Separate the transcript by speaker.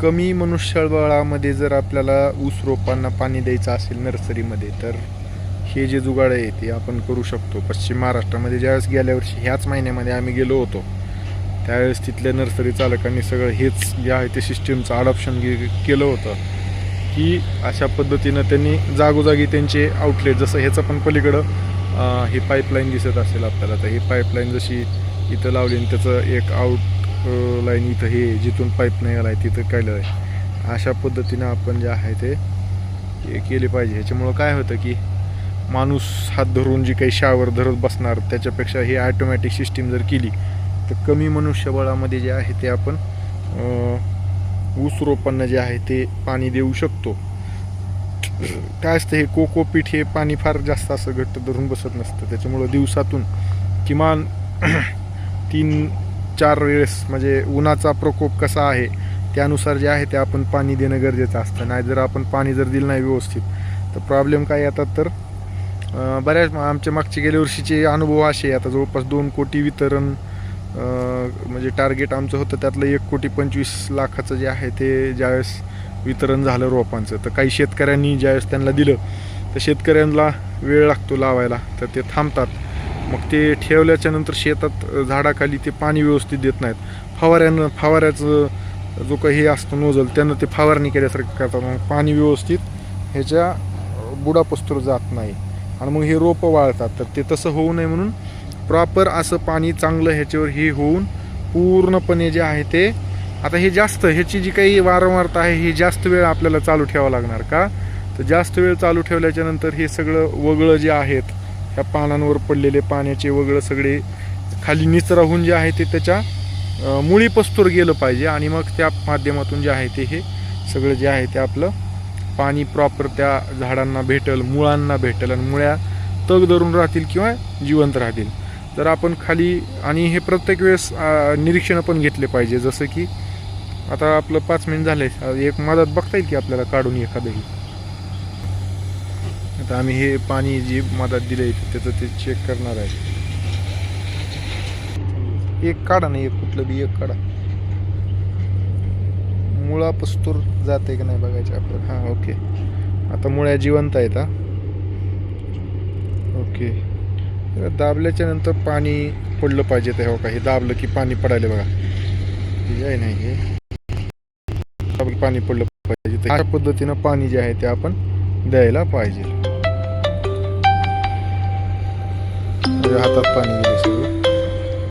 Speaker 1: कमी मनुष्यबळामध्ये जर आपल्याला ऊस रोपांना पाणी द्यायचं असेल नर्सरीमध्ये तर हे जे जुगाड आहे ते आपण करू शकतो. पश्चिम महाराष्ट्रामध्ये ज्यावेळेस गेल्या वर्षी ह्याच महिन्यामध्ये आम्ही गेलो होतो त्यावेळेस तिथल्या नर्सरी चालकांनी सगळं हेच जे आहे ते सिस्टीमचं अडॉप्शन केलं होतं की अशा पद्धतीनं त्यांनी जागोजागी त्यांचे आउटलेट जसं ह्याचं पण पलीकडं ही पाईपलाईन दिसत असेल आपल्याला. तर ही पाईपलाईन जशी इथं लावली आणि त्याचं एक आउट लाईन इथं हे जिथून पाईप नाही आला आहे तिथं केलं आहे. अशा पद्धतीनं आपण जे आहे ते केले पाहिजे. ह्याच्यामुळं काय होतं की माणूस हात धरून जी काही शावर धरत बसणार त्याच्यापेक्षा ही ॲटोमॅटिक सिस्टीम जर केली तर कमी मनुष्यबळामध्ये जे आहे ते आपण ऊस रोपांना जे आहे ते पाणी देऊ शकतो. काय असतं हे कोकोपीठ हे पाणी फार जास्त असं घट्ट धरून बसत नसतं. त्याच्यामुळं दिवसातून किमान तीन चार वेळेस म्हणजे उन्हाचा प्रकोप कसा आहे त्यानुसार जे आहे ते आपण पाणी देणं गरजेचं असतं. नाही जर आपण पाणी जर दिलं नाही व्यवस्थित तर प्रॉब्लेम काय येतात तर बऱ्याच आमच्या मागचे गेल्या वर्षीचे अनुभव असे आता जवळपास दोन कोटी वितरण म्हणजे टार्गेट आमचं होतं. त्यातलं एक कोटी पंचवीस लाखाचं जे आहे ते ज्यावेळेस वितरण झालं रोपांचं तर काही शेतकऱ्यांनी ज्यावेळेस त्यांना दिलं तर शेतकऱ्यांना वेळ लागतो लावायला. तर ते थांबतात. मग ते ठेवल्याच्या नंतर शेतात झाडाखाली ते पाणी व्यवस्थित देत नाहीत. फवाऱ्यानं फवाऱ्याचं जो काही हे असतं नोजल त्यानं ते फवारणी केल्यासारखं करतात. मग पाणी व्यवस्थित ह्याच्या बुडापस्तूर जात नाही. आणि मग हे रोपं वाळतात. तर ते तसं होऊ नये म्हणून प्रॉपर असं पाणी चांगलं ह्याच्यावर हे होऊन पूर्णपणे जे आहे ते आता हे जास्त ह्याची जी काही वारंवारता आहे ही जास्त वेळ आपल्याला चालू ठेवावं लागणार का? तर जास्त वेळ चालू ठेवल्याच्यानंतर हे सगळं वगळं जे आहेत त्या पानांवर पडलेले पाण्याचे वगळं सगळे खाली निचराहून जे आहे ते त्याच्या मुळी पस्तूर गेलं पाहिजे. आणि मग त्या माध्यमातून जे आहे ते हे सगळं जे आहे ते आपलं पाणी प्रॉपर त्या झाडांना भेटल मुळांना भेटल आणि मुळ्या तग धरून राहतील किंवा जिवंत राहतील. तर आपण खाली आणि हे प्रत्येक वेळेस निरीक्षण निरीक्षणं पण घेतले पाहिजे. जसं की आता आपलं पाच मिनिट झाले. एक मदत बघता येईल की आपल्याला काढून एखादंही? आता आम्ही हे पाणी जी मदत दिली त्याचं ते चेक करणार आहे. एक काढा ना एक कुठलं बी एक काढा. मुळा पस्तूर जाते का नाही बघायचं आपल्याला? हां ओके. आता मुळ्या जिवंत आहेत हा. ओके. दाबल्याच्या नंतर पाणी पडलं पाहिजे तेव्हा हो काही दाबलं की पाणी पडायला बघा. हे आहे नाही हे. दाबलं पाणी पडलं पाहिजे तर अशा पद्धतीनं पाणी जे आहे ते आपण द्यायला पाहिजे. म्हणजे हातात पाणी गेले सगळं